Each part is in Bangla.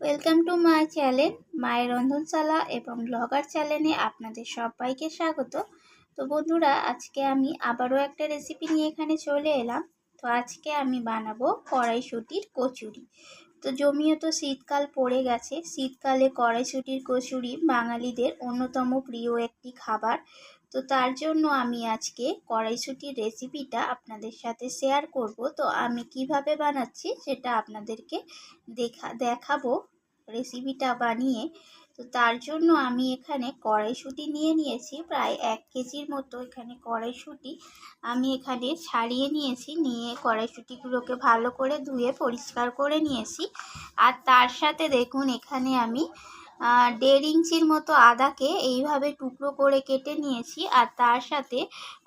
ওয়েলকাম টু মাই চ্যানেল মায়ের রন্ধনশালা এবং ব্লগার চ্যানেলে আপনাদের সবাইকে স্বাগত। তো বন্ধুরা, আজকে আমি আবারও একটা রেসিপি নিয়ে এখানে চলে এলাম। তো আজকে আমি বানাবো কড়াইশুটির কচুরি। তো জমিও তো শীতকাল পড়ে গেছে। শীতকালে কড়াইশুটির কচুরি বাঙালিদের অন্যতম প্রিয় একটি খাবার। তো তার জন্য আমি আজকে কড়াইশুটির রেসিপিটা আপনাদের সাথে শেয়ার করব। তো আমি কীভাবে বানাচ্ছি সেটা আপনাদেরকে দেখা দেখাবো। রেসিপিটা বানিয়ে, তো তার জন্য আমি এখানে কড়াইশুঁটি নিয়ে নিয়েছি, প্রায় এক কেজির মতো এখানে কড়াইশুঁটি আমি এখানে ছাড়িয়ে নিয়েছি, নিয়ে কড়াইশুঁটিগুলোকে ভালো করে ধুয়ে পরিষ্কার করে নিয়েছি। আর তার সাথে দেখুন এখানে আমি দেড় ইঞ্চির মতো আদাকে এইভাবে টুকরো করে কেটে নিয়েছি আর তার সাথে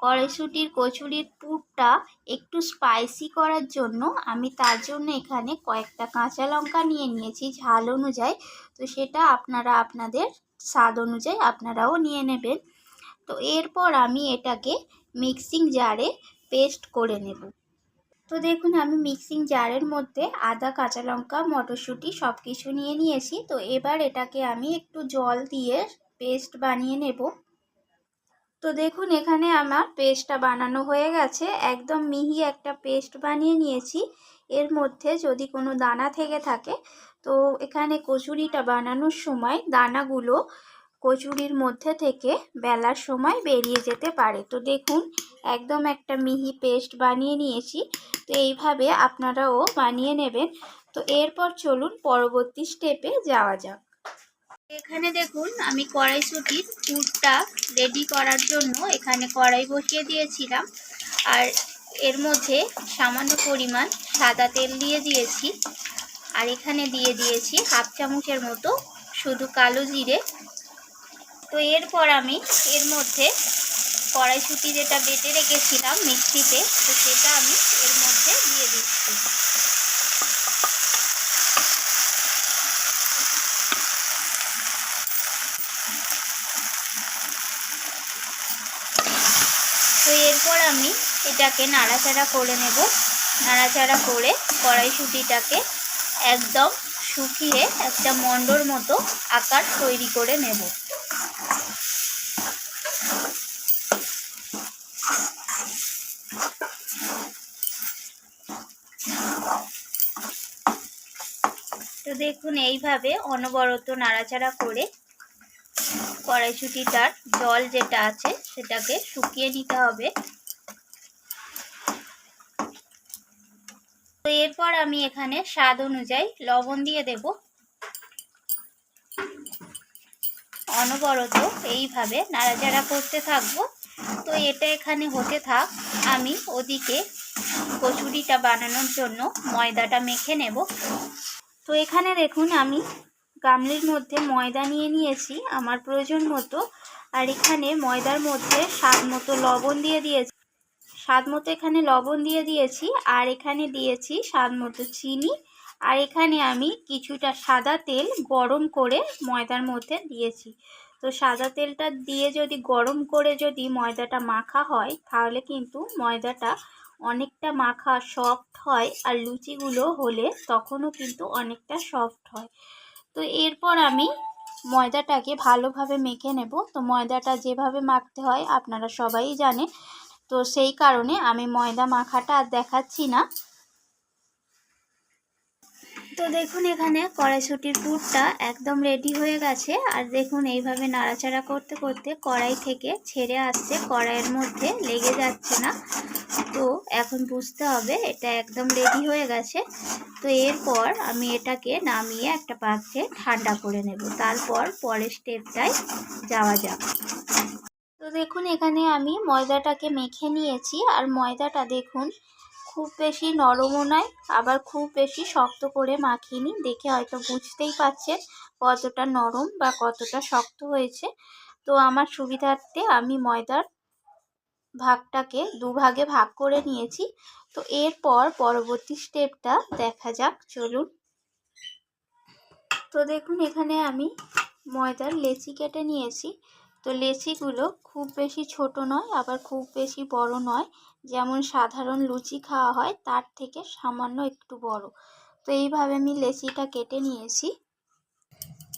কড়াইশুঁটির কচুরির পুরটা একটু স্পাইসি করার জন্য আমি তার জন্য এখানে কয়েকটা কাঁচা লঙ্কা নিয়ে নিয়েছি ঝাল অনুযায়ী। তো সেটা আপনারা আপনাদের স্বাদ অনুযায়ী আপনারাও নিয়ে নেবেন। তো এরপর আমি এটাকে মিক্সিং জারে পেস্ট করে নেব। তো দেখুন, আমি মিক্সিং জারের মধ্যে আদা, কাঁচা লঙ্কা, মটরশুঁটি সব কিছু নিয়ে নিয়েছি। তো এবার এটাকে আমি একটু জল দিয়ে পেস্ট বানিয়ে নেব। তো দেখুন, এখানে আমার পেস্টটা বানানো হয়ে গেছে। একদম মিহি একটা পেস্ট বানিয়ে নিয়েছি। এর মধ্যে যদি কোনো দানা থেকে থাকে, তো এখানে কচুরিটা বানানোর সময় দানাগুলো কচুরির মধ্যে থেকে বেলার সময় বেরিয়ে যেতে পারে। তো দেখুন, একদম একটা মিহি পেস্ট বানিয়ে নিয়েছি। তো এইভাবে আপনারাও বানিয়ে নেবেন। তো এরপর চলুন পরবর্তী স্টেপে যাওয়া যাক। এখানে দেখুন, আমি কড়াইশুটির পুরটা রেডি করার জন্য এখানে কড়াই বসিয়ে দিয়েছিলাম। আর এর মধ্যে সামান্য পরিমাণ সাদা তেল দিয়ে দিয়েছি। আর এখানে দিয়ে দিয়েছি হাফ চামচের মতো শুধু কালো জিরে তো এরপর আমি এর মধ্যে কড়াইশুটি যেটা বেটে রেখেছিলাম মিক্সিতে, তো সেটা আমি এর মধ্যে দিয়ে দিচ্ছি। তো এরপর আমি এটাকে নাড়াচাড়া করে নেব। নাড়াচাড়া করে কড়াইশুটিটাকে একদম শুকিয়ে একটা মন্ডর মতো আকার তৈরি করে নেব। দেখুন, এইভাবে অনবরত নাড়াচাড়া করে কড়াইশুটিটার জল যেটা আছে সেটাকে শুকিয়ে নিতে হবে। তো এরপর আমি এখানে স্বাদ অনুযায়ী লবণ দিয়ে দেব। অনবরত এইভাবে নাড়াচাড়া করতে থাকব। তো এটা এখানে হতে থাক, আমি ওদিকে কচুরিটা বানানোর জন্য ময়দাটা মেখে নেব। তো এখানে দেখুন আমি গামলির মধ্যে ময়দা নিয়ে নিয়েছি আমার প্রয়োজন মতো। আর এখানে ময়দার মধ্যে স্বাদ মতো লবণ দিয়ে দিয়েছি। স্বাদ মতো এখানে লবণ দিয়ে দিয়েছি। আর এখানে দিয়েছি স্বাদ মতো চিনি। আর এখানে আমি কিছুটা সাদা তেল গরম করে ময়দার মধ্যে দিয়েছি। তো সাদা তেলটা দিয়ে যদি গরম করে যদি ময়দাটা মাখা হয়, তাহলে কিন্তু ময়দাটা অনেকটা মাখা সফট হয় আর লুচিগুলো হলে তখনও কিন্তু অনেকটা সফট হয়। তো এরপর আমি ময়দাটাকে ভালোভাবে মেখে নেব। তো ময়দাটা যেভাবে মাখতে হয় আপনারা সবাই জানে তো সেই কারণে আমি ময়দা মাখাটা আর দেখাচ্ছি না। তো দেখুন এখানে কড়াইশুটির পুরটা একদম রেডি হয়ে গেছে। আর দেখুন এইভাবে নাড়াচাড়া করতে করতে কড়াই থেকে ছেড়ে আসছে, কড়াইয়ের মধ্যে লেগে যাচ্ছে না। তো এখন বুঝতে হবে এটা একদম রেডি হয়ে গেছে। তো এরপর আমি এটাকে নামিয়ে একটা পাত্রে ঠান্ডা করে নেব। তারপর পরের স্টেপটায় যাওয়া যাক। তো দেখুন এখানে আমি ময়দাটাকে মেখে নিয়েছি। আর ময়দাটা দেখুন খুব বেশি নরমও নয়, আবার খুব বেশি শক্ত করে মাখিনি দেখে হয়তো বুঝতেই পারছেন কতটা নরম বা কতটা শক্ত হয়েছে। তো আমার সুবিধার্থে আমি ময়দার ভাগটাকে দুভাগে ভাগ করে নিয়েছি। তো এরপর পরবর্তী স্টেপটা দেখা যাক, চলুন। তো দেখুন, এখানে আমি ময়দার লেচি কেটে নিয়েছি। তো লেচিগুলো খুব বেশি ছোট নয়, আবার খুব বেশি বড় নয়। যেমন সাধারণ লুচি খাওয়া হয়, তার থেকে সামান্য একটু বড়। তো এইভাবে আমি লেচিটা কেটে নিয়েছি।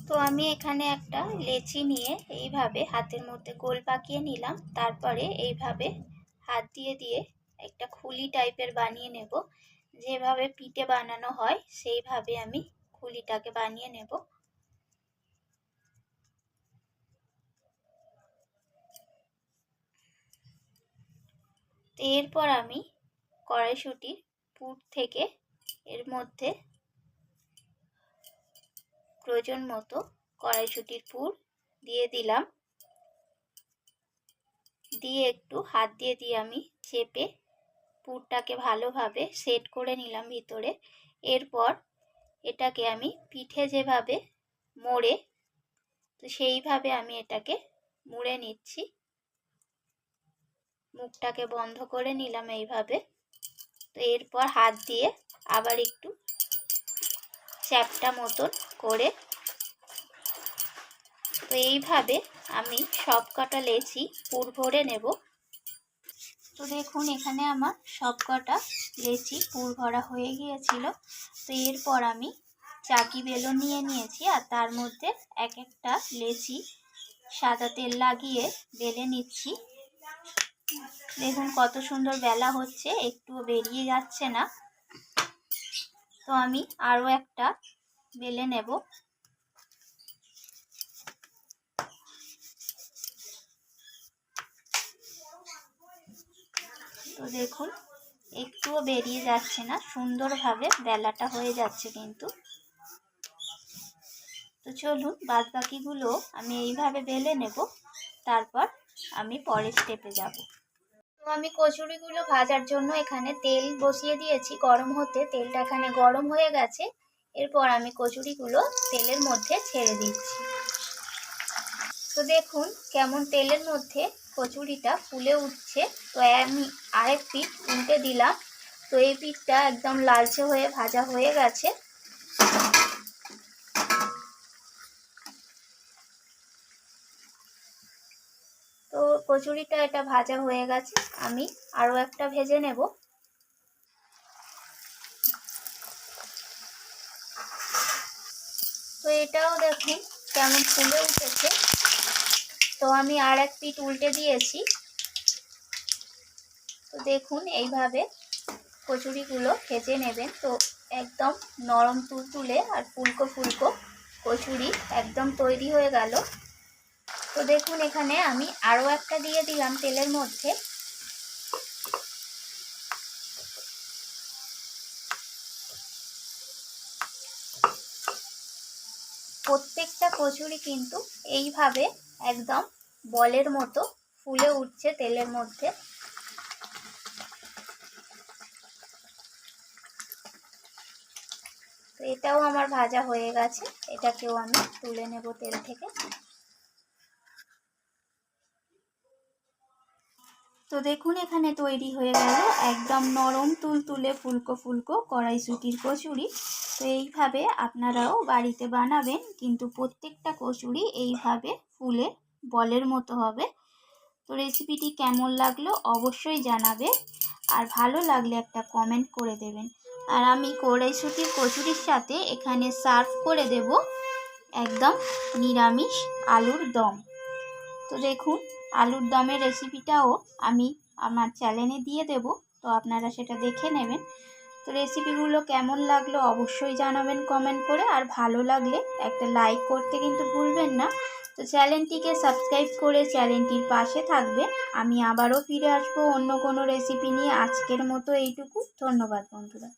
তো আমি এখানে একটা লেচি নিয়ে এইভাবে হাতের মধ্যে গোল পাকিয়ে নিলাম। তারপরে এইভাবে হাত দিয়ে দিয়ে একটা খুলি টাইপের বানিয়ে নেব। যেভাবে পিঠে বানানো হয়, সেইভাবে আমি খুলিটাকে বানিয়ে নেব। এরপর আমি কড়াইশুটির পুর থেকে এর মধ্যে প্রয়োজন মতো কড়াইশুটির পুর দিয়ে দিলাম। দিয়ে একটু হাত দিয়ে দিয়ে আমি চেপে পুরটাকে ভালোভাবে সেট করে নিলাম ভিতরে। এরপর এটাকে আমি পিঠে যেভাবে মোড়ে, তো সেইভাবে আমি এটাকে মুড়ে নিচ্ছি। মুখটাকে বন্ধ করে নিলাম এইভাবে। তো এরপর হাত দিয়ে আবার একটু চ্যাপটা মতন করে। তো এইভাবে আমি সব কটা লেচি পুর ভরে নেব। তো দেখুন, এখানে আমার সব কটা লেচি পুর ভরা হয়ে গিয়েছিল। তো এরপর আমি চাকি বেলুন নিয়ে নিয়েছি আর তার মধ্যে এক একটা লেচি সাদা তেল লাগিয়ে বেলে নিচ্ছি। দেখুন কত সুন্দর বেলা হচ্ছে, একটুও বেরিয়ে যাচ্ছে না। তো আমি আরও একটা বেলে নেব। তো দেখুন, একটুও বেরিয়ে যাচ্ছে না, সুন্দরভাবে বেলাটা হয়ে যাচ্ছে কিন্তু। তো চলুন বাদ বাকিগুলো আমি এইভাবে বেলে নেব, তারপর আমি পরের স্টেপে যাব। তো আমি কচুরিগুলো ভাজার জন্য এখানে তেল বসিয়ে দিয়েছি। গরম হতে তেলটা এখানে গরম হয়ে গেছে। এরপর আমি কচুরিগুলো তেলের মধ্যে ছেড়ে দিচ্ছি। তো দেখুন কেমন তেলের মধ্যে কচুরিটা ফুলে উঠছে। তো আমি আরেক পিঠ উল্টে দিলাম। তো এই পিঠটা একদম লালচে হয়ে ভাজা হয়ে গেছে তো কচুরিটা এটা ভাজা হয়ে গেছে, আমি আরও একটা ভেজে নেব। তো এটাও দেখুন কেমন ফুলে উঠেছে। তো আমি আর এক পিঠ উল্টে দিয়েছি। তো দেখুন এইভাবে কচুরিগুলো ভেজে নেবেন। তো একদম নরম তুলতুলে আর ফুলকো ফুলকো কচুরি একদম তৈরি হয়ে গেল। তো দেখুন এখানে আমি আরও একটা দিয়ে দিলাম তেলের মধ্যে। প্রত্যেকটা কচুরি কিন্তু এইভাবে একদম বলের মতো ফুলে উঠছে তেলের মধ্যে। তো এটাও আমার ভাজা হয়ে গেছে। এটাকেও আমি তুলে নেব তেল থেকে। তো দেখুন, এখানে তৈরি হয়ে গেল একদম নরম তুলতুলে ফুলকো ফুলকো কড়াইশুটির কচুরি। তো এইভাবে আপনারাও বাড়িতে বানাবেন, কিন্তু প্রত্যেকটা কচুরি এইভাবে ফুলে বলের মতো হবে। তো রেসিপিটি কেমন লাগল অবশ্যই জানাবে আর ভালো লাগলে একটা কমেন্ট করে দেবেন। আর আমি কড়াইশুটির কচুরির সাথে এখানে সার্ভ করে দেব একদম নিরামিষ আলুর দম। তো দেখুন আলুর দমের রেসিপিটাও আমি আমার চ্যানেলে দিয়ে দেব, তো আপনারা সেটা দেখে নেবেন। তো রেসিপিগুলো কেমন লাগল অবশ্যই জানাবেন কমেন্ট করে, আর ভালো লাগলে একটা লাইক করতে কিন্তু ভুলবেন না। তো চ্যানেলটিকে সাবস্ক্রাইব করে চ্যানেলটির পাশে থাকবেন। আমি আবারও ফিরে আসব অন্য কোনো রেসিপি নিয়ে। আজকের মতো এইটুকু। ধন্যবাদ বন্ধুরা।